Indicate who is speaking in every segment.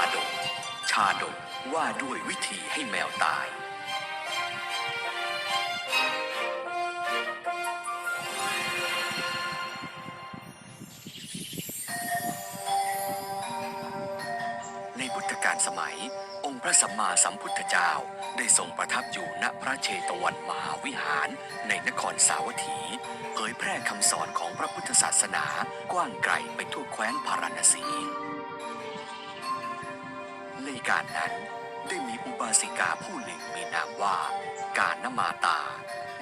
Speaker 1: าดก ชาดกว่าด้วยวิธีให้แมวตาย ในพุทธกาลสมัย องค์พระสัมมาสัมพุทธเจ้าได้ทรงประทับอยู่ณพระเชตวันมหาวิหารในนครสาวัตถี เผยแพร่คำสอนของพระพุทธศาสนากว้างไกลไปทั่วแคว้นพาราณสี การนั้น ได้มีอุบาสิกาผู้หนึ่งมีนามว่า การนมาตา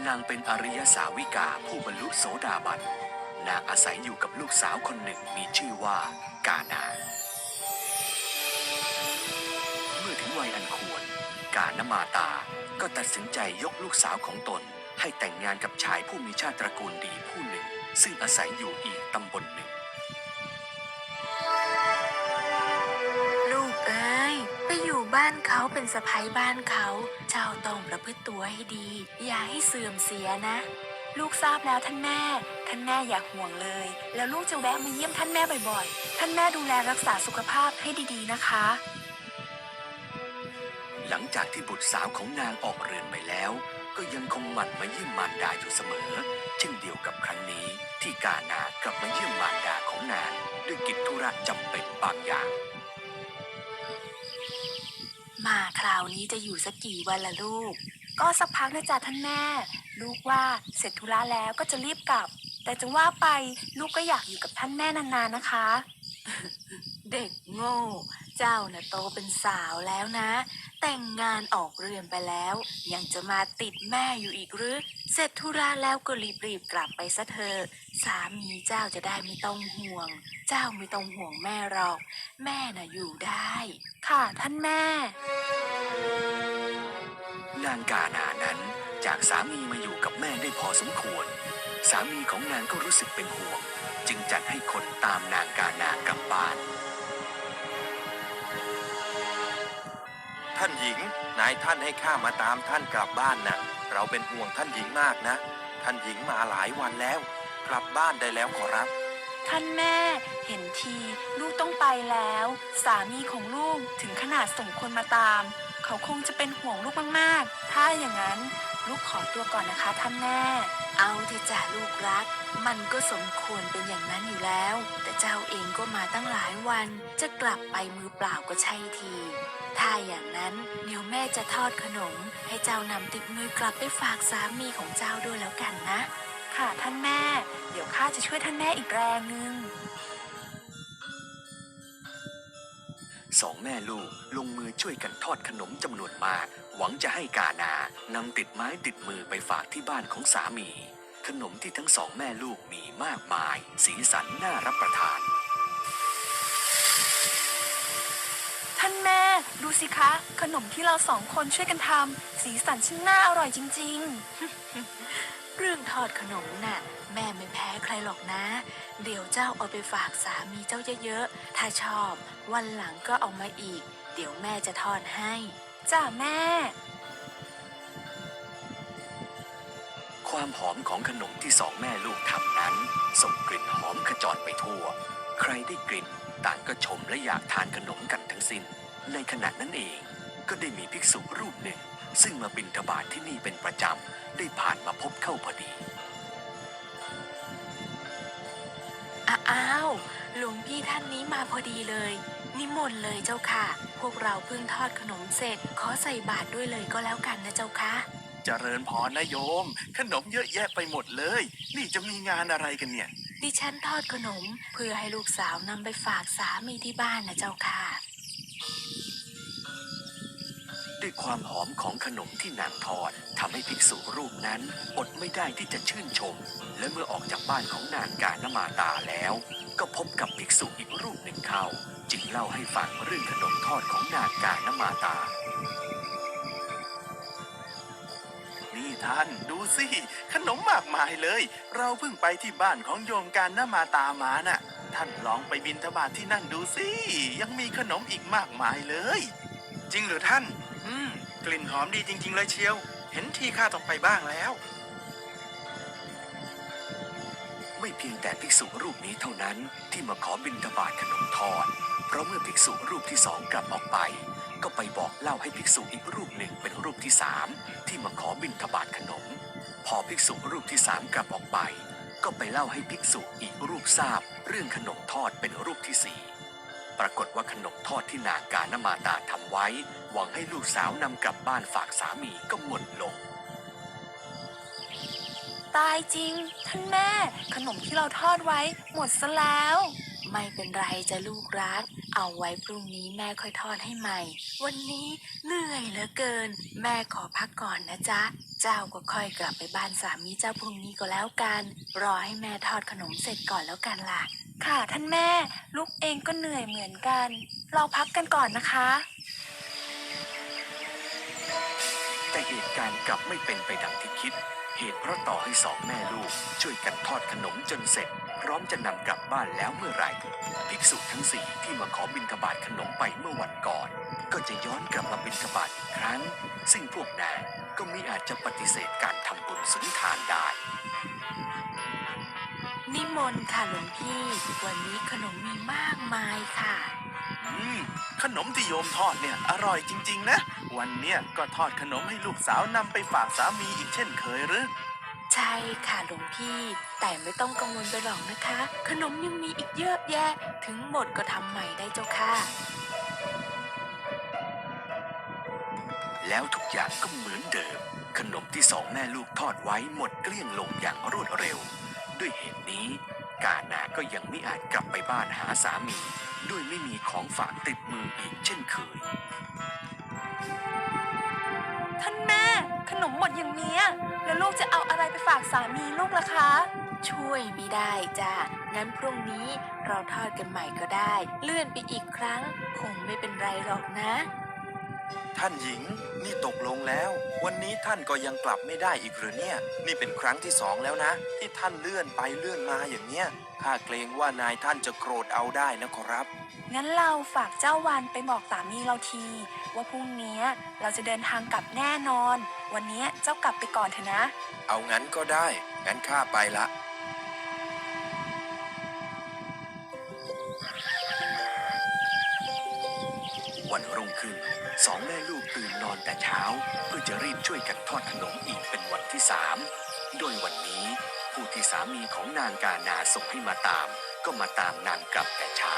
Speaker 1: นางเป็นอริยสาวิกาผู้บรรลุโสดาบัน นางอาศัยอยู่กับลูกสาวคนหนึ่งมีชื่อว่ากานาเมื่อถึงวัยอันควร การนมาตาก็ตัดสินใจยกลูกสาวของตน ให้แต่งงานกับชายผู้มีชาติตระกูลดีผู้หนึ่ง ซึ่งอาศัยอยู่อีกตำบลหนึ่ง
Speaker 2: บ้านเขาเป็นสะพ้ยบ้านเขา เจ้าต้องประพฤติตัวให้ดี อย่าให้เสื่อมเสียนะ ลูกทราบแล้วท่านแม่ ท่านแม่อย่าห่วงเลย แล้วลูกจะแวะมาเยี่ยมท่านแม่บ่อยๆ ท่านแม่ดูแลรักษาสุขภาพให้ดีๆนะคะ
Speaker 1: หลังจากที่บุตรสาวของนางออกเรือนไปแล้ว ก็ยังคงหมั่นมาเยี่ยมมารดาอยู่เสมอ เช่นเดียวกับครั้งนี้ที่กานากลับมาเยี่ยมมารดาของนางด้วยกิจธุระจำเป็นบางอย่าง
Speaker 2: มาคราวนี้จะอยู่สักกี่วันละลูก ก็สักพักนะจ๊ะท่านแม่ ลูกว่าเสร็จธุระแล้วก็จะรีบกลับ แต่จะว่าไปลูกก็อยากอยู่กับท่านแม่นานๆนะคะ เด็กโง่ เจ้าน่ะโตเป็นสาวแล้วนะ แต่งงานออกเรือนไปแล้ว ยังจะมาติดแม่อยู่อีกหรือ เสร็จธุระแล้วก็รีบๆกลับไปซะเถอะสามีเจ้าจะได้ไม่ต้องห่วง เจ้าไม่ต้องห่วงแม่หรอก แม่น่ะอยู่ได้ ค่ะท่านแม่
Speaker 1: นางกานานั้นจากสามีมาอยู่กับแม่ได้พอสมควร สามีของนางก็รู้สึกเป็นห่วง จึงจัดให้คนตามนางกานากลับบ้าน
Speaker 3: ท่านหญิง นายท่านให้ข้ามาตามท่านกลับบ้านนะเราเป็นห่วงท่านหญิงมากนะ ท่านหญิงมาหลายวันแล้ว กลับบ้านได้แล้วขอรับ
Speaker 2: ท่านแม่ เห็นที ลูกต้องไปแล้ว สามีของลูกถึงขนาดส่งคนมาตาม เขาคงจะเป็นห่วงลูกมากๆ ถ้าอย่างนั้นลูกขอตัวก่อนนะคะท่านแม่ เอาเถอะจ้ะลูกรัก มันก็สมควรเป็นอย่างนั้นอยู่แล้ว แต่เจ้าเองก็มาตั้งหลายวัน จะกลับไปมือเปล่าก็ใช่ที ถ้าอย่างนั้นเดี๋ยวแม่จะทอดขนม ให้เจ้านำติดมือกลับไปฝากสามีของเจ้าด้วยแล้วกันนะ ค่ะท่านแม่ เดี๋ยวข้าจะช่วยท่านแม่อีกแรงหนึ่ง
Speaker 1: สองแม่ลูกลงมือช่วยกันทอดขนมจำนวนมาก หวังจะให้กานานำติดไม้ติดมือไปฝากที่บ้านของสามี ขนมที่ทั้งสองแม่ลูกมีมากมาย สีสันน่ารับประทาน
Speaker 2: ท่านแม่ดูสิคะ ขนมที่เราสองคนช่วยกันทำสีสันช่างน่าอร่อยจริง ๆ เรื่องทอดขนมน่ะ แม่ไม่แพ้ใครหรอกนะ เดี๋ยวเจ้าเอาไปฝากสามีเจ้าเยอะๆ ถ้าชอบ วันหลังก็เอามาอีก เดี๋ยวแม่จะทอดให้ จ้าแม่
Speaker 1: ความหอมของขนมที่สองแม่ลูกทำนั้น ส่งกลิ่นหอมขจรไปทั่ว ใครได้กลิ่น ต่างก็ชมและอยากทานขนมกันทั้งสิ้น ในขณะนั้นเองก็ได้มีภิกษุรูปหนึ่ง ซึ่งมาบิณฑบาตทที่นี่เป็นประจำ ได้ผ่านมาพบเข้าพอดี
Speaker 2: อ้าวหลวงพี่ท่านนี้มาพอดีเลย นิมนต์เลยเจ้าค่ะ พวกเราเพิ่งทอดขนมเสร็จ ขอใส่บาตรด้วยเลยก็แล้วกันนะเจ้าค่ะ
Speaker 4: เจริญพรนะโยม ขนมเยอะแยะไปหมดเลย นี่จะมีงานอะไรกันเนี่ย
Speaker 2: ดิฉันทอดขนมเพื่อให้ลูกสาวนำไปฝากสามีที่บ้านนะเจ้าค่ะ
Speaker 1: ด้วยความหอมของขนมที่นางทอดทำให้ภิกษุรูปนั้นอดไม่ได้ที่จะชื่นชม และเมื่อออกจากบ้านของนางกานมาตาแล้ว ก็พบกับภิกษุอีกรูปหนึ่งเข้า จึงเล่าให้ฟังเรื่องขนมทอดของนางกานมาตา
Speaker 4: นี่ท่านดูสิขนมมากมายเลย เราเพิ่งไปที่บ้านของโยมการนมาตามาน่ะท่านลองไปบินทบาทที่นั่นดูสิ ยังมีขนมอีกมากมายเลย
Speaker 5: จริงหรือท่าน กลิ่นหอมดีจริง ๆ เลยเชียว เห็นที่ข้าต้องไปบ้างแล้ว
Speaker 1: ไม่เพียงแต่ภิกษุรูปนี้เท่านั้นที่มาขอบิณฑบาตขนมทอด เพราะเมื่อภิกษุรูปที่สองกลับออกไป ก็ไปบอกเล่าให้ภิกษุอีกรูปหนึ่งเป็นรูปที่สามที่มาขอบิณฑบาตขนม พอภิกษุรูปที่สามกลับออกไป ก็ไปเล่าให้ภิกษุอีกรูปทราบ เรื่องขนมทอดเป็นรูปที่สี่ปรากฏว่าขนมทอดที่นางกานมาตาทำไว้ หวังให้ลูกสาวนำกลับบ้านฝากสามีก็หมดลง
Speaker 2: ตายจริง ท่านแม่ ขนมที่เราทอดไว้ หมดซะแล้ว ไม่เป็นไรจะลูกรัก เอาไว้พรุ่งนี้แม่ค่อยทอดให้ใหม่ วันนี้เหนื่อยเหลือเกิน แม่ขอพักก่อนนะจ๊ะ เจ้าก็ค่อยกลับไปบ้านสามีเจ้าพรุ่งนี้ก็แล้วกัน รอให้แม่ทอดขนมเสร็จก่อนแล้วกันล่ะ ค่ะท่านแม่ ลูกเองก็เหนื่อยเหมือนกัน เราพักกันก่อนนะคะ
Speaker 1: แต่เหตุการณ์กลับไม่เป็นไปดังที่คิด เหตุเพราะต่อให้สองแม่ลูก ช่วยกันทอดขนมจนเสร็จ พร้อมจะนำกลับบ้านแล้วเมื่อไหร่ภิกษุทั้งสี่ที่มาขอบิณฑบาตขนมไปเมื่อวันก่อน ก็จะย้อนกลับมาบิณฑบาตอีกครั้ง ซึ่งพวกนางก็มิอาจจะปฏิเสธการทำบุญสุนทานได้
Speaker 2: นิมนต์ค่ะหลวงพี่ วันนี้ขนมมีมากมายค่ะ
Speaker 4: อืมขนมที่โยมทอดเนี่ยอร่อยจริง ๆ นะ วันเนี้ยก็ทอดขนมให้ลูกสาวนำไปฝากสามีอีกเช่นเคยหรือ
Speaker 2: ใช่ค่ะหลวงพี่ แต่ไม่ต้องกังวลไปหรอกนะคะ ขนมยังมีอีกเยอะแยะ ถึงหมดก็ทำใหม่ได้เจ้าค่ะ
Speaker 1: แล้วทุกอย่างก็เหมือนเดิม ขนมที่สองแม่ลูกทอดไว้หมดเกลี้ยงลงอย่างรวดเร็ว ด้วยเหตุนี้ กานาก็ยังไม่อาจกลับไปบ้านหาสามี ด้วยไม่มีของฝากติดมืออีกเช่นเคย
Speaker 2: ท่านแม่ ขนมหมดอย่างเนี้ย แล้วลูกจะเอาอะไรไปฝากสามีลูกล่ะคะ ช่วยไม่ได้จ้ะ งั้นพรุ่งนี้เราทอดกันใหม่ก็ได้ เลื่อนไปอีกครั้ง คงไม่เป็นไรหรอกนะ
Speaker 3: ท่านหญิงนี่ตกลงแล้ว วันนี้ท่านก็ยังกลับไม่ได้อีกหรือเนี่ย นี่เป็นครั้งที่สองแล้วนะ ที่ท่านเลื่อนไปเลื่อนมาอย่างเนี้ย ข้าเกรงว่านายท่านจะโกรธเอาได้นะขอรับ
Speaker 2: งั้นเราฝากเจ้าวันไปบอกสามีเราที ว่าพรุ่งนี้เราจะเดินทางกลับแน่นอน วันนี้เจ้ากลับไปก่อนเถอะนะ
Speaker 3: เอางั้นก็ได้ งั้นข้าไปละ
Speaker 1: วันรุ่งขึ้นสองแม่ลูกตื่นนอนแต่เช้า เพื่อจะรีบช่วยกันทอดขนมอีกเป็นวันที่สามโดยวันนี้ ผู้ที่สามีของนางกานาส่งให้มาตาม ก็มาตามนางกลับแต่เช้า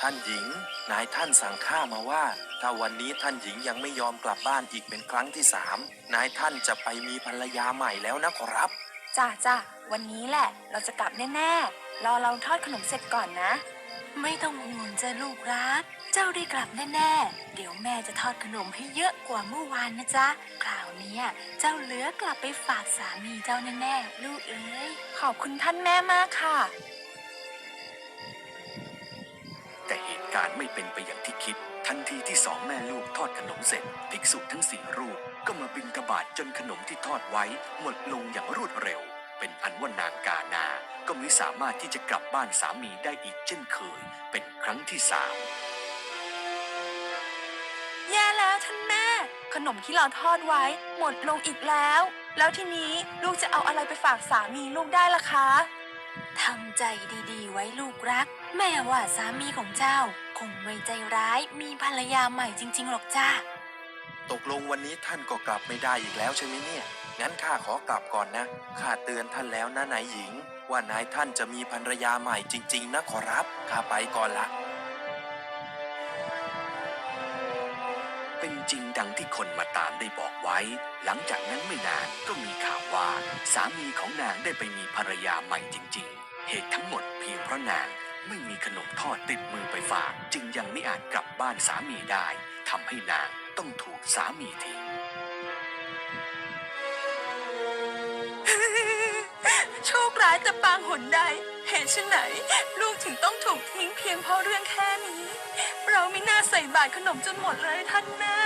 Speaker 3: ท่านหญิง นายท่านสั่งข้ามาว่า ถ้าวันนี้ท่านหญิงยังไม่ยอมกลับบ้านอีกเป็นครั้งที่สามนายท่านจะไปมีภรรยาใหม่แล้วนะขอรับ
Speaker 2: จ้าจ้าวันนี้แหละ เราจะกลับแน่ๆรอเราทอดขนมเสร็จก่อนนะ ไม่ต้องห่วงจ้ะลูกรัก เจ้าได้กลับแน่ๆ เดี๋ยวแม่จะทอดขนมให้เยอะกว่าเมื่อวานนะจ๊ะ คราวเนี้ยเจ้าเหลือกลับไปฝากสามีเจ้าแน่ๆ ลูกเอ้ย ขอบคุณท่านแม่มากค่ะ
Speaker 1: แต่เหตุการณ์ไม่เป็นไปอย่างที่คิด ทันทีที่สองแม่ลูกทอดขนมเสร็จ ภิกษุทั้งสี่รูปก็มาบินกบาตจนขนมที่ทอดไว้หมดลงอย่างรวดเร็ว เป็นอันว่านางกานา ก็ไม่สามารถที่จะกลับบ้านสามีได้อีกเช่นเคย เป็นครั้งที่สาม
Speaker 2: ขนมที่เราทอดไว้ หมดลงอีกแล้ว แล้วทีนี้ลูกจะเอาอะไรไปฝากสามีลูกได้ล่ะคะทำใจดีๆ ไว้ลูกรัก แม่ว่าสามีของเจ้า คงไม่ใจร้ายมีภรรยาใหม่จริง ๆ หรอกจ้า
Speaker 3: ตกลงวันนี้ท่านก็กลับไม่ได้อีกแล้วใช่ไหมเนี่ย งั้นข้าขอกลับก่อนนะ ข้าเตือนท่านแล้วนะนายหญิง ว่านายท่านจะมีภรรยาใหม่จริง ๆ นะขอรับ ข้าไปก่อนละ
Speaker 1: เป็นจริงดังที่คนมาตามได้บอกไว้ หลังจากนั้นไม่นานก็มีข่าวว่า สามีของนางได้ไปมีภรรยาใหม่จริง ๆ เหตุทั้งหมดเพียงเพราะนางไม่มีขนมทอดติดมือไปฝาก จึงยังไม่อาจกลับบ้านสามีได้ทำให้นางต้องถูกสามีทิ้ง
Speaker 2: โชคร้ายแต่ปางหนใด เหตุไฉนลูกถึงต้องถูกทิ้งเพียงเพราะเรื่องแค่นี้ เราไม่น่าใส่บาตรขนมจนหมดเลยท่านแม่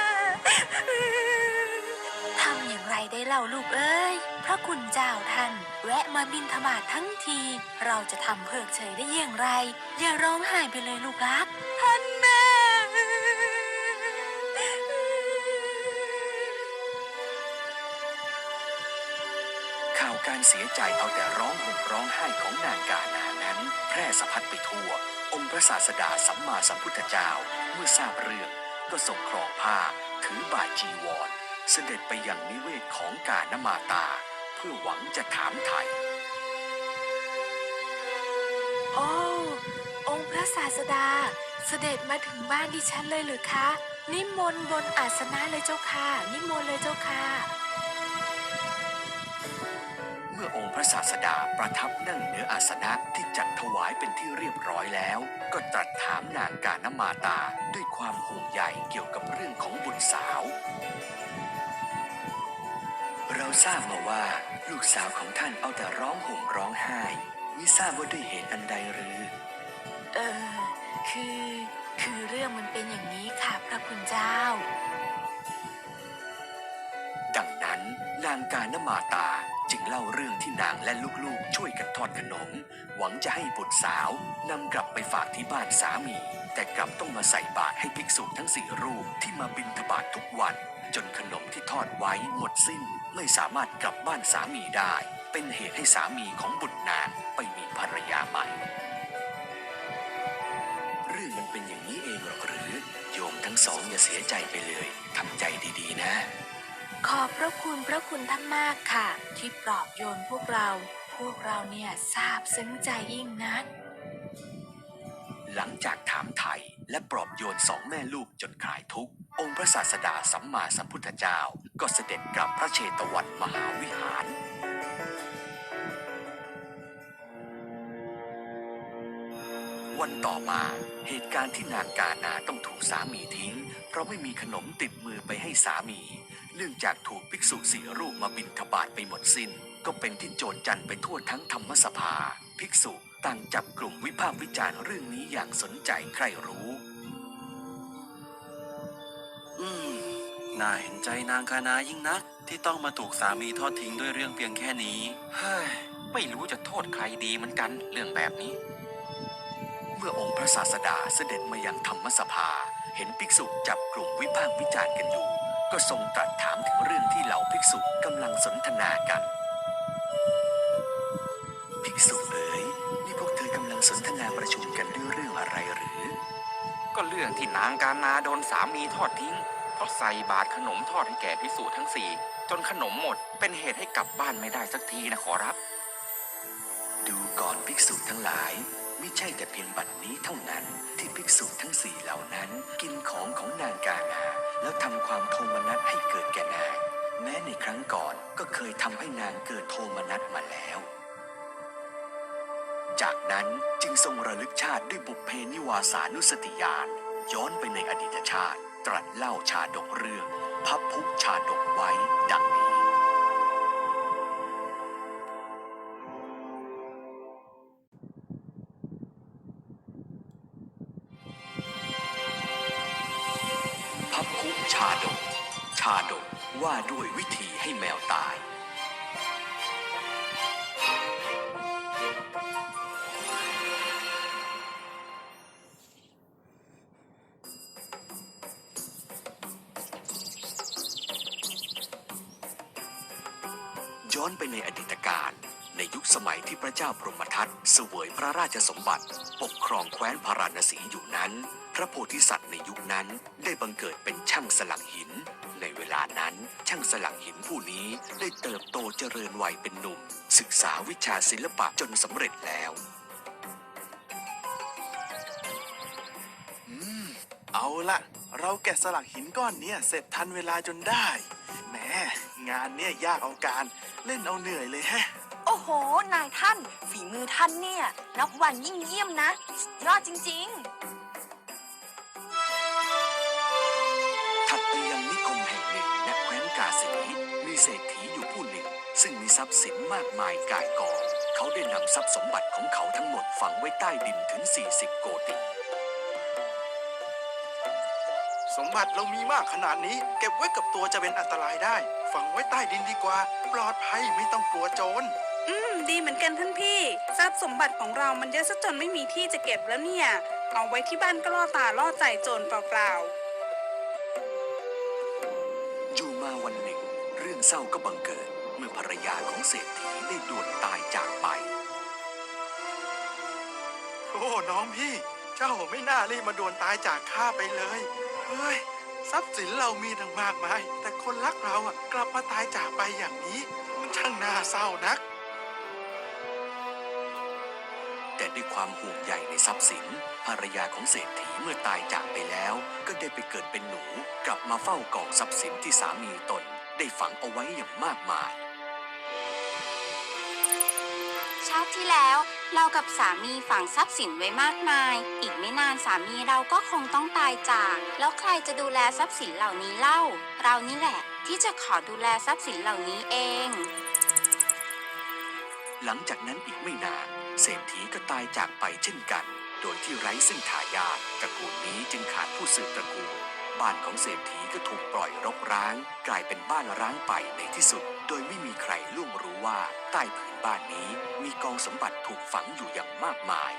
Speaker 2: ทำอย่างไรได้เล่าลูกเอ้ย พระคุณเจ้าท่าน แวะมาบินธบาตทั้งที เราจะทำเพิกเฉยได้อย่างไร อย่าร้องไห้ไปเลยลูกรัก
Speaker 1: ข่าวการเสียใจเอาแต่ร้องห่มร้องไห้ของนางกานานั้น แพร่สะพัดไปทั่ว องค์พระศาสดาสัมมาสัมพุทธเจ้าเมื่อทราบเรื่องก็ส่งครองผ้า ถือบาจีวร เสด็จไปยังนิเวศของกานมาตา เพื่อหวังจะถามไถ่
Speaker 2: โอ้องค์พระศาสดา เสด็จมาถึงบ้านดิฉันเลยหรือคะ นิมนต์บนอาสนะเลยเจ้าค่ะ นิมนต์เลยเจ้าค่ะ
Speaker 1: อองค์พระศาสดาประทับนั่งเหนืออาสนะที่จัดถวายเป็นที่เรียบร้อยแล้ว ก็ตรัสถามนางกานมาตาด้วยความห่วงใยเกี่ยวกับเรื่องของบุตรสาว เราทราบมาว่าลูกสาวของท่านเอาแต่ร้องห่มร้องไห้มิทราบว่าด้วยเหตุอันใดหรือ
Speaker 2: เออ คือ คือเรื่องมันเป็นอย่างนี้ค่ะพระคุณเจ้า
Speaker 1: ดังนั้นนางกานมาตา จึงเล่าเรื่องที่นางและลูกๆ ช่วยกันทอดขนม หวังจะให้บุตรสาวนำกลับไปฝากที่บ้านสามี แต่กลับต้องมาใส่บาตรให้ภิกษุทั้งสี่รูปที่มาบิณฑบาตทุกวัน จนขนมที่ทอดไว้หมดสิ้น ไม่สามารถกลับบ้านสามีได้ เป็นเหตุให้สามีของบุตรนางไปมีภรรยาใหม่ เรื่องมันเป็นอย่างนี้เองหรอกหรือ โยมทั้งสองอย่าเสียใจไปเลยทำใจดีๆ นะ
Speaker 2: ขอบพระคุณพระคุณท่านมากค่ะ ที่ปลอบโยนพวกเรา พวกเราเนี่ยซาบซึ้งใจยิ่งนัก
Speaker 1: หลังจากถามไถ่และปลอบโยนสองแม่ลูกจนคลายทุกข์ องค์พระศาสดาสัมมาสัมพุทธเจ้า ก็เสด็จกลับพระเชตวันมหาวิหาร วันต่อมาเหตุการณ์ที่นางกานาต้องถูกสามีทิ้ง เพราะไม่มีขนมติดมือไปให้สามี เนื่องจากถูกภิกษุสี่รูปมาบินทบาทไปหมดสิน้น ก็เป็นที่โจรจันไปทั่วทั้งธรรมสภา ภิกษุต่างจับกลุ่มวิพากษ์วิจารณ์เรื่องนี้อย่างสนใจใครรู้
Speaker 5: อืมน่าเห็นใจนางคานายิ่งนัก ที่ต้องมาถูกสามีทอดทิ้งด้วยเรื่องเพียงแค่นี้
Speaker 6: เฮ้ย ไม่รู้จะโทษใครดีเหมือนกันเรื่องแบบนี้
Speaker 1: เมื่อองค์พระศาสดาเสด็จมายังธรรมสภา เห็นภิกษุจับกลุ่มวิพากษ์วิจารณ์กันอยู่ ก็ทรงตรัสถามถึงเรื่องที่เหล่าภิกษุกำลังสนทนากัน ภิกษุเอ๋ยนี่พวกเธอกำลังสนทนาประชุมกันด้วยเรื่องอะไรหรือ
Speaker 6: ก็เรื่องที่นางการนาโดนสามีทอดทิ้งเพราะใส่บาตรขนมทอดให้แก่พิสูจทั้งสี่จนขนมหมดเป็นเหตุให้กลับบ้านไม่ได้สักทีนะขอรับ
Speaker 1: ดูก่อนภิกษุทั้งหลาย ไม่ใช่แต่เพียงบัดนี้เท่านั้นที่ภิกษุทั้งสี่เหล่านั้น กินของของนางกานาแล้วทำความโทมนัสให้เกิดแก่นาง แม้ในครั้งก่อนก็เคยทำให้นางเกิดโทมนัสมาแล้ว จากนั้นจึงทรงระลึกชาติด้วยบุพเพนิวาสานุสติญาณย้อนไปในอดีตชาติ ตรัสเล่าชาดกเรื่อง พับพุชาดกไว้ดังนี้ วิธีให้แมวตาย ย้อนไปในอดีตการในยุคสมัยที่พระเจ้าพรหมทัตเสวยพระราชสมบัติ ปกครองแคว้นพาราณสีอยู่นั้น พระโพธิสัตว์ในยุคนั้นได้บังเกิดเป็นช่างสลักหิน ลานั้นช่างสลักหินผู้นี้ได้เติบโตเจริญวัยเป็นหนุ่ม ศึกษาวิชาศิลปะจนสำเร็จแล้วอืม
Speaker 4: เอาละเราแกะสลักหินก้อนเนี้ยเสร็จทันเวลาจนได้แหมงานเนี่ยยากเอาการเล่นเอาเหนื่อยเลยแฮะ
Speaker 7: โอ้โห นายท่าน ฝีมือท่านเนี่ย นับวันยิ่งเยี่ยมนะสุดยอดจริง ๆ
Speaker 1: ทรัพย์สินมากมายก่ายกอง เขาได้นำทรัพย์สมบัติของเขาทั้งหมดฝังไว้ใต้ดินถึง 40 โกติ
Speaker 5: สมบัติเรามีมากขนาดนี้ เก็บไว้กับตัวจะเป็นอันตรายได้ ฝังไว้ใต้ดินดีกว่า ปลอดภัยไม่ต้องกลัวโจร
Speaker 8: อืม ดีเหมือนกันท่านพี่ ทรัพย์สมบัติของเรามันเยอะซะจนไม่มีที่จะเก็บแล้วเนี่ย เอาไว้ที่บ้านก็ล่อตาล่อใจโจรเปล่าๆ
Speaker 1: อยู่มาวันหนึ่ง เรื่องเศร้าก็บังเกิด เมื่อภรรยาของเศรษฐีได้ด่วนตายจากไป
Speaker 5: โอ้น้องพี่ เจ้าไม่น่ารีบมาด่วนตายจากข้าไปเลยเฮ้ยทรัพย์สินเรามีตั้งมากมาย แต่คนรักเราอะกลับมาตายจากไปอย่างนี้ มันช่างน่าเศร้านัก
Speaker 1: แต่ด้วยความห่วงใยในทรัพย์สิน ภรรยาของเศรษฐีเมื่อตายจากไปแล้ว ก็ได้ไปเกิดเป็นหนู กลับมาเฝ้ากองทรัพย์สินที่สามีตน ได้ฝังเอาไว้อย่างมากมายา
Speaker 9: ติที่แล้ว เรากับสามีฝังทรัพย์สินไว้มากมาย อีกไม่นานสามีเราก็คงต้องตายจาก แล้วใครจะดูแลทรัพย์สินเหล่านี้เล่า เรานี่แหละ ที่จะขอดูแลทรัพย์สินเหล่านี้เอง
Speaker 1: หลังจากนั้นอีกไม่นาน เศรษฐีก็ตายจากไปเช่นกัน โดยที่ไร้ซึ่งทายาทตระกูลนี้จึงขาดผู้สืบตระกูล บ้านของเศรษฐีก็ถูกปล่อยรกร้าง กลายเป็นบ้านร้างไปในที่สุด โดยไม่มีใครล่วงรู้ว่าใต้ผืนบ้านนี้มีกองสมบัติถูกฝังอยู่อย่างมากมาย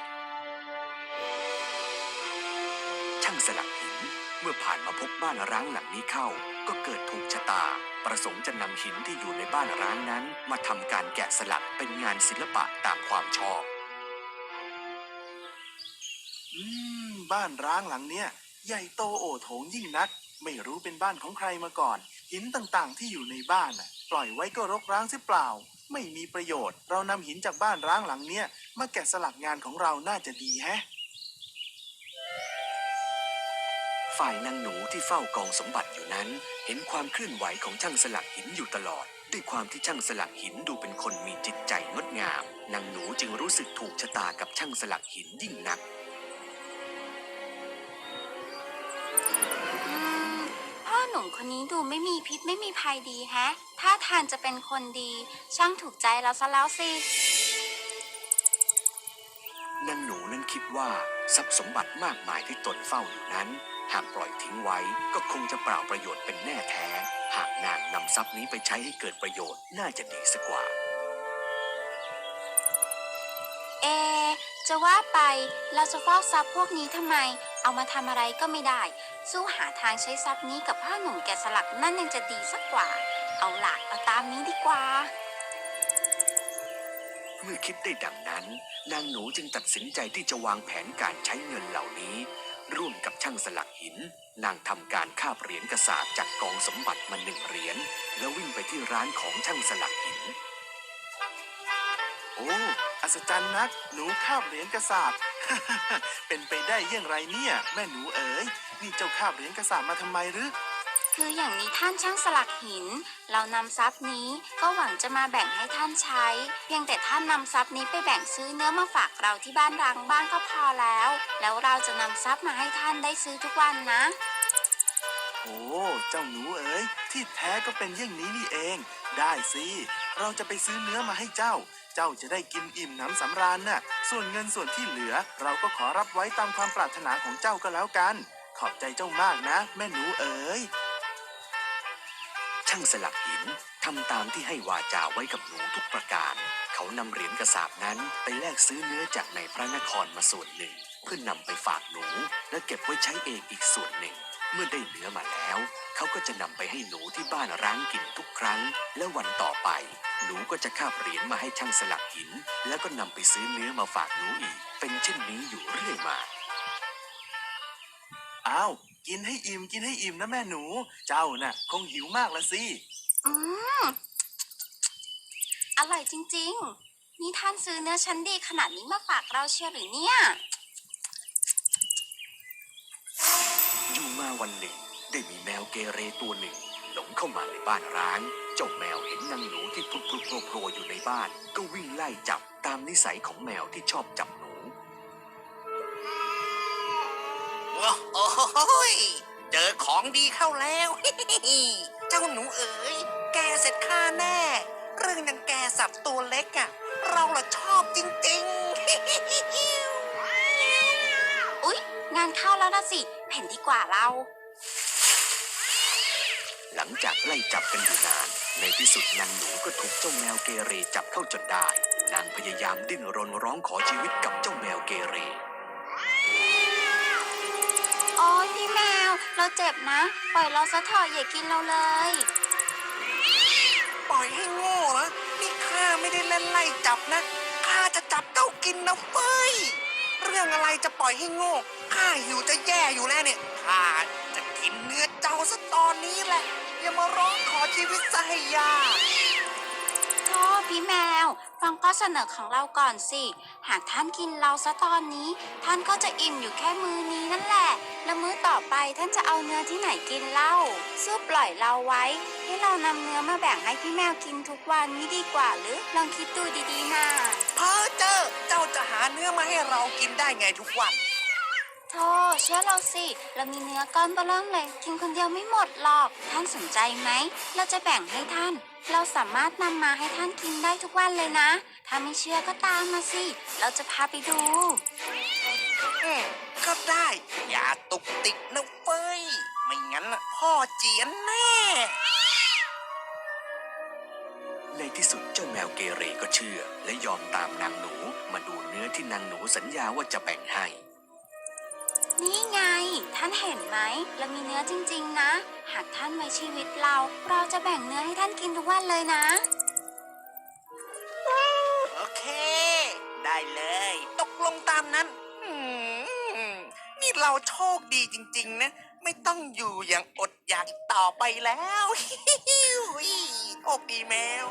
Speaker 1: ช่างสลักหินเมื่อผ่านมาพบบ้านร้างหลังนี้เข้า ก็เกิดถูกชะตา ประสงค์จะนำหินที่อยู่ในบ้านร้างนั้น มาทำการแกะสลักเป็นงานศิลปะตามความชอบ
Speaker 4: อืมบ้านร้างหลังเนี้ยใหญ่โตโอโถงยิ่งนัก ไม่รู้เป็นบ้านของใครมาก่อน หินต่างๆที่อยู่ในบ้านน่ะ ปล่อยไว้ก็รกร้างสียเปล่า ไม่มีประโยชน์ เรานำหินจากบ้านร้างหลังเนี้ยมาแกะสลักงานของเราน่าจะดีแฮะ
Speaker 1: ฝ่ายนางหนูที่เฝ้ากองสมบัติอยู่นั้น เห็นความเคลื่อนไหวของช่างสลักหินอยู่ตลอด ด้วยความที่ช่างสลักหินดูเป็นคนมีจิตใจงดงามนางหนูจึงรู้สึกถูกชะตากับช่างสลักหินยิ่งนัก
Speaker 9: มคนนี้ดูไม่มีพิษไม่มีภัยดีแฮะ ถ้าทานจะเป็นคนดี ช่างถูกใจเราซะแล้วสิ
Speaker 1: นางหนูนั้นคิดว่าทรัพย์สมบัติมากมายที่ตนเฝ้าอยู่นั้น หากปล่อยทิ้งไว้ก็คงจะเปล่าประโยชน์เป็นแน่แท้ หากนางนำทรัพย์นี้ไปใช้ให้เกิดประโยชน์น่าจะดีสักกว่า
Speaker 9: เอะจะว่าไปเราจะฟอกทรัพย์พวกนี้ทำไม เอามาทำอะไรก็ไม่ได้ สู้หาทางใช้ทรัพย์นี้กับพ่อหนุ่มแกะสลักนั่นยังจะดีสักกว่า เอาหลักเอาตามนี้ดีกว่า
Speaker 1: เมื่อคิดได้ดังนั้น นางหนูจึงตัดสินใจที่จะวางแผนการใช้เงินเหล่านี้ ร่วมกับช่างสลักหิน นางทำการคาบเหรียญกระสาบจากกองสมบัติมาหนึ่งเหรียญแล้ววิ่งไปที่ร้านของช่างสลักหิน
Speaker 4: อัศจรรย์นัก หนูคาบเหรียญกระสาบ เป็นไปได้เยี่ยงไรเนี่ย แม่หนูเอ๋ยนี่เจ้าคาบเหรียญกระสาบมาทำไมหรือ
Speaker 9: คืออย่างนี้ท่านช่างสลักหิน เรานำทรัพย์นี้ก็หวังจะมาแบ่งให้ท่านใช้ เพียงแต่ท่านนำทรัพย์นี้ไปแบ่งซื้อเนื้อมาฝากเราที่บ้านรังบ้านก็พอแล้ว แล้วเราจะนำทรัพย์มาให้ท่านได้ซื้อทุกวันนะ
Speaker 4: โอ้ เจ้าหนูเอ๋ยที่แท้ก็เป็นเยี่ยงนี้นี่เอง ได้สิ เราจะไปซื้อเนื้อมาให้เจ้า เจ้าจะได้กินอิ่มหน้ำสำราญน่ะ ส่วนเงินส่วนที่เหลือ เราก็ขอรับไว้ตามความปรารถนาของเจ้าก็แล้วกัน ขอบใจเจ้ามากนะ แม่หนูเอ๋ย
Speaker 1: ช่างสลักหินทำตามที่ให้วาจาไว้กับหนูทุกประการ เขานำเหรียญกระสาบนั้นไปแลกซื้อเนื้อจากในพระนครมาส่วนหนึ่ง เพื่อนำไปฝากหนูและเก็บไว้ใช้เองอีกส่วนหนึ่ง เมื่อได้เนื้อมาแล้ว เขาก็จะนำไปให้หนูที่บ้านร้างกินทุกครั้ง และวันต่อไป หนูก็จะคาบเหรียญมาให้ช่างสลักหิน แล้วก็นำไปซื้อเนื้อมาฝากหนูอีก เป็นเช่นนี้อยู่เรื่อยมา
Speaker 4: อ้าวกินให้อิ่มกินให้อิ่มนะแม่หนู เจ้าน่ะ คงหิวมากละสิ
Speaker 9: อืมอร่อยจริงๆ นี่ท่านซื้อเนื้อชั้นดีขนาดนี้มาฝากเราเชียวหรือเนี่ย
Speaker 1: อยู่ มาวันหนึ่ง ได้มีแมวเกเรตัวหนึ่ง หลงเข้ามาในบ้านร้าง เจ้าแมวเห็นนางหนูที่พลุดพลุดโผล่โผล่อยู่ในบ้าน ก็วิ่งไล่จับตามนิสัยของแมวที่ชอบจับหนู
Speaker 10: โอ้โหยเจอของดีเข้าแล้ว เจ้าหนูเอ๋ยแกเสร็จข้าแน่ เรื่องนังแกสับตัวเล็กอะเราละชอบจริงๆ
Speaker 9: งานเข้าแล้วนะสิเพ่นดีกว่าเรา
Speaker 1: หลังจากไล่จับกันอยู่นาน ในที่สุดนางหนูก็ถูกเจ้าแมวเกเรจับเข้าจนได้ นางพยายามดิ้นรนร้องขอชีวิตกับเจ้าแมวเกเร
Speaker 9: โอ้ยพี่แมว เราเจ็บนะ ปล่อยเราซะเถอะอย่ากินเราเลย
Speaker 10: ปล่อยให้โง่เหรอนี่ข้าข้าไม่ได้เล่นไล่จับนะ ข้าจะจับเจ้ากินนะเฟ้ย เรื่องอะไรจะปล่อยให้โง่ ข้าหิวจะแย่อยู่แล้วเนี่ยข้าจะกินเนื้อเจ้าซะตอนนี้แหละอย่ามาร้องขอชีวิตซะให้ยาก
Speaker 9: โธ่พี่แมว ฟังข้อเสนอของเราก่อนสิ หากท่านกินเราซะตอนนี้ ท่านก็จะอิ่มอยู่แค่มือนี้นั่นแหละ แล้วมื้อต่อไปท่านจะเอาเนื้อที่ไหนกินเล่าสู้ปล่อยเราไว้ ให้เรานำเนื้อมาแบ่งให้พี่แมวกินทุกวันนี้ดีกว่าหรือลองคิดดูดีๆนะ
Speaker 10: เพอเจอเจ้าจะหาเนื้อมาให้เรากินได้ไงทุกวัน
Speaker 9: โธ่เชื่อเราสิ เรามีเนื้อก้อนเบอเริ่มเลยกินคนเดียวไม่หมดหรอก ท่านสนใจไหม เราจะแบ่งให้ท่าน เราสามารถนำมาให้ท่านกินได้ทุกวันเลยนะ ถ้าไม่เชื่อก็ตามมาสิ เราจะพาไปดู
Speaker 10: อืมก็ได้ อย่าตุกติกนะเฟ้ย ไม่งั้นล่ะพ่อเจียนแน่
Speaker 1: ในที่สุดเจ้าแมวเกเรก็เชื่อ และยอมตามนางหนูมาดูเนื้อที่นางหนูสัญญาว่าจะแบ่งให้
Speaker 9: นี่ไงท่านเห็นไหมเรามีเนื้อจริง ๆ นะ หากท่านไว้ชีวิตเรา เราจะแบ่งเนื้อให้ท่านกินทุกวันเลยนะ
Speaker 10: โอเค ได้เลย ตกลงตามนั้นอืมนี่เราโชคดีจริง ๆ นะ ไม่ต้องอยู่อย่างอดอยากอีกต่อไปแล้ว โชคดีแมว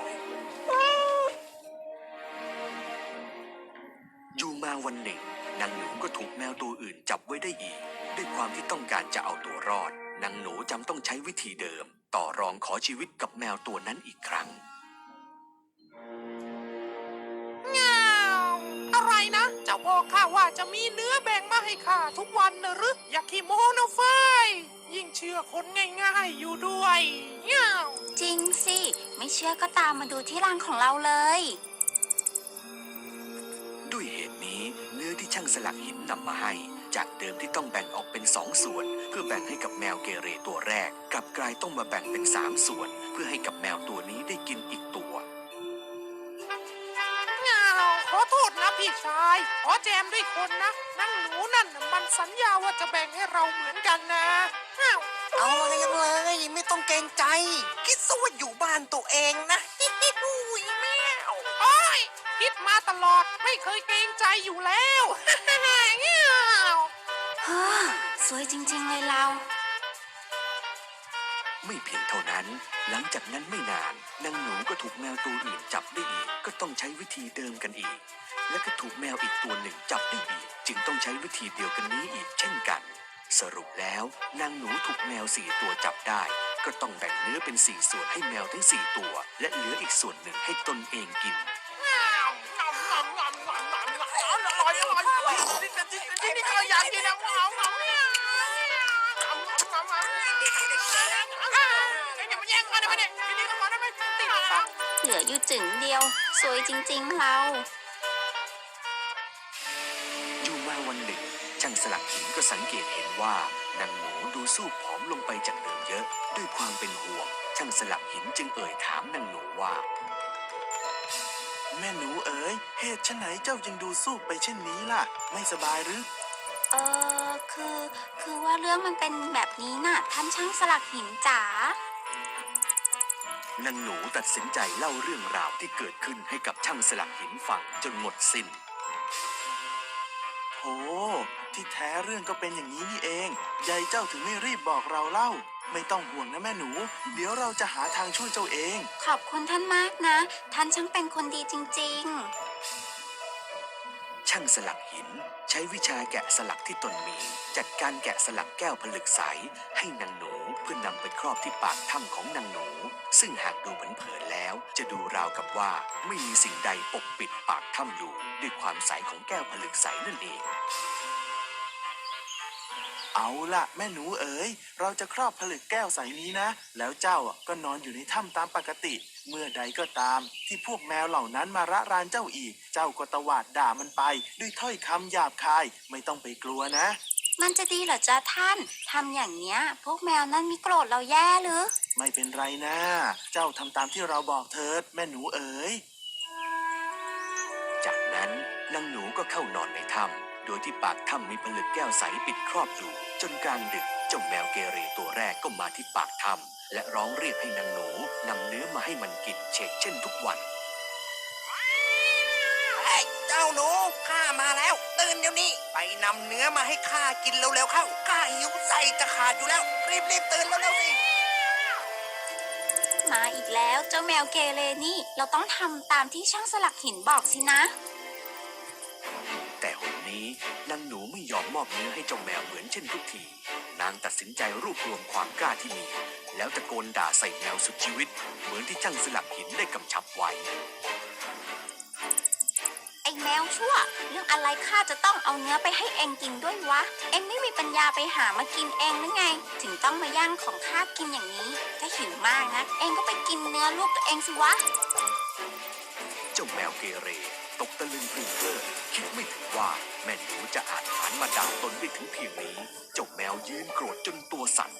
Speaker 1: อยู่มาวันหนึ่งนางหนูก็ถูกแมวตัวอื่นจับไว้ได้อีก ด้วยความที่ต้องการจะเอาตัวรอดนางหนูจำต้องใช้วิธีเดิม ต่อรองขอชีวิตกับแมวตัวนั้นอีกครั้ง
Speaker 5: อะไรนะจะบอกข้าว่าจะมีเนื้อแบ่งมาให้ข้าทุกวันนะหรืออย่าขี้โม้นะเฟยยิ่งเชื่อคนง่ายๆอยู่ด้วยเงี้ยว
Speaker 9: จริงสิ ไม่เชื่อก็ตามมาดูที่รังของเราเลย
Speaker 1: ด้วยเหตุนี้เนื้อที่ช่างสลักหินนำมาให้ จากเดิมที่ต้องแบ่งออกเป็นสองส่วน เพื่อแบ่งให้กับแมวเกเรตัวแรก กลับกลายต้องมาแบ่งเป็นสามส่วน เพื่อให้กับแมวตัวนี้ได้กินอีกตัว
Speaker 5: เงี้ยวขอโทษนะพี่ชาย ขอแจมด้วยคนนะ นั่งหนูนั่นน่ะมันสัญญาว่าจะแบ่งให้เราเหมือนกันนะเงี้ยว
Speaker 10: เอาเลยกันเลยไม่ต้องเกรงใจ คิดซะว่าอยู่บ้านตัวเองนะ อุ้ยแมว
Speaker 5: โอ้ยคิดมาตลอดไม่เคยเกรงใจอยู่แล้ว เงี้ยว
Speaker 9: ฮ่าสวยจริง ๆ เลยเรา
Speaker 1: ไม่เพียงเท่านั้น หลังจากนั้นไม่นาน นางหนูก็ถูกแมวตัวอื่นจับได้อีก ก็ต้องใช้วิธีเดิมกันอีก และก็ถูกแมวอีกตัวหนึ่งจับได้อีก จึงต้องใช้วิธีเดียวกันนี้อีกเช่นกัน สรุปแล้วนางหนูถูกแมวสี่ตัวจับได้ ก็ต้องแบ่งเนื้อเป็นสี่ส่วนให้แมวทั้งสี่ตัว และเหลืออีกส่วนหนึ่งให้ตนเองกิน
Speaker 5: ออยู่
Speaker 9: จึงเดียว สวยจริงๆเรา
Speaker 1: อยู่มาวันหนึ่ง ช่างสลักหินก็สังเกตเห็นว่านางหนูดูสู้ผอมลงไปจากเดิมเยอะ ด้วยความเป็นห่วง ช่างสลักหินจึงเอ่ยถามนางหนูว่า
Speaker 4: แม่หนูเอ๋ยเหตุไฉนเจ้ายังดูสู้ไปเช่นนี้ล่ะ ไม่สบายหรือ
Speaker 9: เออคือ คือว่าเรื่องมันเป็นแบบนี้น่ะ ท่านช่างสลักหินจ๋า
Speaker 1: นางหนูตัดสินใจเล่าเรื่องราวที่เกิดขึ้นให้กับช่างสลักหินฟังจนหมดสิ้น
Speaker 4: โอ้ที่แท้เรื่องก็เป็นอย่างนี้นี่เองยายเจ้าถึงไม่รีบบอกเราเล่า ไม่ต้องห่วงนะแม่หนู เดี๋ยวเราจะหาทางช่วยเจ้าเอง
Speaker 9: ขอบคุณท่านมากนะ ท่านช่างเป็นคนดีจริง
Speaker 1: ช่างสลักหินใช้วิชาแกะสลักที่ตนมี จัดการแกะสลักแก้วผลึกใสให้นางหนู เพื่อนำไปครอบที่ปากถ้ำของนางหนู ซึ่งหากดูเผินๆแล้ว จะดูราวกับว่าไม่มีสิ่งใดปกปิดปากถ้ำอยู่ ด้วยความใสของแก้วผลึกใสนั่นเอง
Speaker 4: เอาละแม่หนูเอ๋ย เราจะครอบผลึกแก้วใสนี้นะ แล้วเจ้าก็นอนอยู่ในถ้ำตามปกติ เมื่อใดก็ตาม ที่พวกแมวเหล่านั้นมาระรานเจ้าอีก เจ้าก็ตวาดด่ามันไป ด้วยถ้อยคำหยาบคายไม่ต้องไปกลัวนะ
Speaker 9: มันจะดีเหรอจ๊ะท่านทำอย่างเนี้ย พวกแมวนั่นมีโกรธเราแย่หรือ
Speaker 4: ไม่เป็นไรนะ เจ้าทำตามที่เราบอกเถิดแม่หนูเอ๋ย
Speaker 1: จากนั้นนางหนูก็เข้านอนในถ้ำโดยที่ปากถ้ำมีผลึกแก้วใสปิดครอบอยู่ จนกลางดึกเจ้าแมวเกเรตัวแรกก็มาที่ปากถ้ำและร้องเรียกให้นางหนูนำเนื้อมาให้มันกินเชกเช่นทุกวันา
Speaker 10: หนูข้ามาแล้ว ตื่นเดี๋ยวนี้ ไปนำเนื้อมาให้ข้ากินเร็วๆเข้าข้าหิวใจจะขาดอยู่แล้ว รีบๆตื่นเร็วๆสิ
Speaker 9: มาอีกแล้วเจ้าแมวเกเรนี่ เราต้องทำตามที่ช่างสลักหินบอกสินะ
Speaker 1: แต่หนนี้นางหนูไม่ยอมมอบเนื้อให้เจ้าแมวเหมือนเช่นทุกที นางตัดสินใจรวบรวมความกล้าที่มี แล้วตะโกนด่าใส่แมวสุดชีวิต เหมือนที่ช่างสลักหินได้กำชับไว้
Speaker 9: ไอ้ แมวชั่ว เรื่องอะไรข้าจะต้องเอาเนื้อไปให้เองกินด้วยวะ เองไม่มีปัญญาไปหามากินเองหรือไง ถึงต้องมาย่างของข้ากินอย่างนี้ ถ้าหิวมากนะ เองก็ไปกินเนื้อลูกตัวเองสิวะ
Speaker 1: เจ้าแมวเกเร ตกตะลึงพรึงเพลิดคิดไม่ถึงว่าแม่หนูจะอาจหันมาด่าตนได้ถึงเพียงนี้ เจ้าแมวยืนโกรธจนตัวสั่น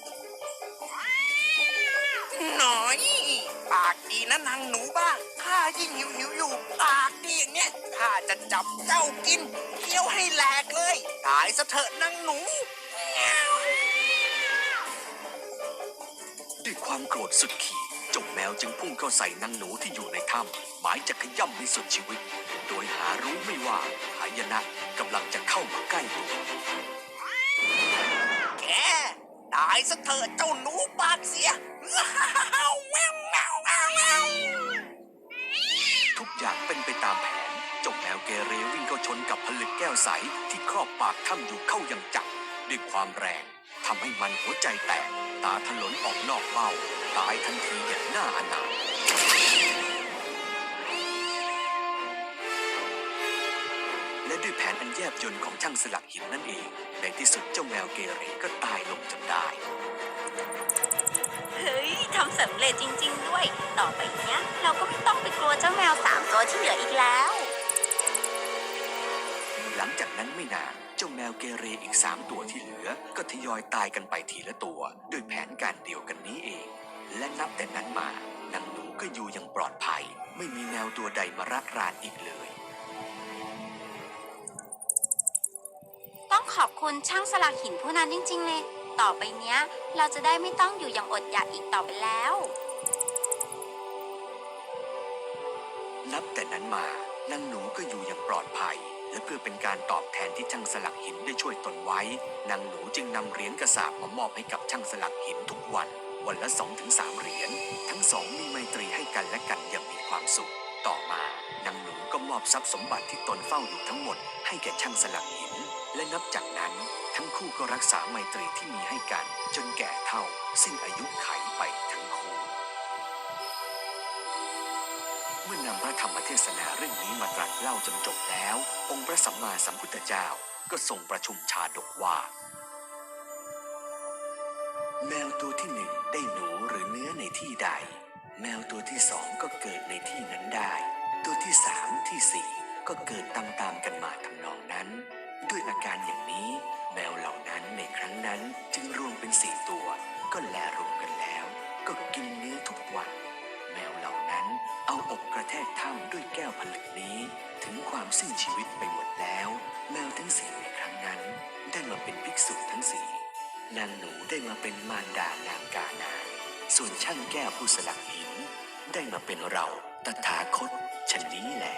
Speaker 10: หน่อย ปากดีนะนางหนูบ้าง ข้ายิ่งหิวหิวๆอยู่ปากดีอย่างเนี้ยข้าจะจับเจ้ากินเคี้ยวให้แหลกเลย ตายซะเถอะนางหนู
Speaker 1: ด้วยความโกรธสุดขีดเจ้าแมวจึงพุ่งเข้าใส่นางหนูที่อยู่ในถ้ำหมายจะขย่ำให้สุดชีวิต โดยหารู้ไม่ว่าหายนะกำลังจะเข้ามาใกล้ตัว
Speaker 10: แกตายซะเถอะเจ้าหนูปากเสียแมวแมวแมวแมว
Speaker 1: ทุกอย่างเป็นไปตามแผนเจ้าแมวเกเรวิ่งเข้าชนกับผลึกแก้วใสที่ครอบปากถ้ำอยู่เข้าอย่างจังด้วยความแรงทำให้มันหัวใจแตก ตาถลนออกนอกเบ้า ตายทันทีอย่างน่าอนาถและด้วยแผนอันแยบยลของช่างสลักหินนั่นเอง ในที่สุดเจ้าแมวเกเรก็ตายลงจนได้
Speaker 9: เฮ้ยทำสำเร็จจริง ๆ ด้วย ต่อไปเนี้ย เราก็ไม่ต้องไปกลัวเจ้าแมวสามตัวที่เหลืออีกแล้ว
Speaker 1: หลังจากนั้นไม่นานเจ้าแมวเกเรอีกสามตัวที่เหลือ ก็ทยอยตายกันไปทีละตัวด้วยแผนการเดียวกันนี้เอง และนับแต่นั้นมานางหนูก็อยู่อย่างปลอดภัย ไม่มีแมวตัวใดมารักรานอีกเลย
Speaker 9: ต้องขอบคุณช่างสลักหินผู้นั้นจริง ๆ เลย ต่อไปเนี้ย เราจะได้ไม่ต้องอยู่อย่างอดอยากอีกต่อไปแล้ว
Speaker 1: นับแต่นั้นมานางหนูก็อยู่อย่างปลอดภัย และเพื่อเป็นการตอบแทนที่ช่างสลักหินได้ช่วยตนไว้ นางหนูจึงนำเหรียญกระสาบมามอบให้กับช่างสลักหินทุกวัน วันละสองถึงสามเหรียญ ทั้งสองมีไมตรีให้กันและกันอย่างมีความสุข ต่อมานางหนูก็มอบทรัพย์สมบัติที่ตนเฝ้าอยู่ทั้งหมดให้แก่ช่างสลักหิน และนับจากนั้นทั้งคู่ก็รักษาไมตรีที่มีให้กัน จนแก่เท่า สิ้นอายุไขไปทั้งคู่ เมื่อนำพระธรรมเทศนาเรื่องนี้มาตรัสเล่าจนจบแล้ว องค์พระสัมมาสัมพุทธเจ้าก็ทรงประชุมชาดกว่า แมวตัวที่หนึ่งได้หนูหรือเนื้อในที่ใด แมวตัวที่สองก็เกิดในที่นั้นได้ ตัวที่สามที่สี่ก็เกิดตามตามๆกันมาทำนองนั้น ด้วยอาการอย่างนี้ แมวเหล่านั้นในครั้งนั้นจึงรวมเป็นสี่ตัว ก็แลรวมกันแล้ว ก็กินเนื้อทุกวัน แมวเหล่านั้นเอาอกกระแทกถ้ำด้วยแก้วผลึกนี้ ถึงความสิ้นชีวิตไปหมดแล้ว แมวทั้งสี่ในครั้งนั้น ได้มาเป็นภิกษุทั้งสี่นางหนูได้มาเป็นมารดานางกานาส่วนช่างแก้วผู้สลักหิน ได้มาเป็นเราตถาคตชนนี้แหละ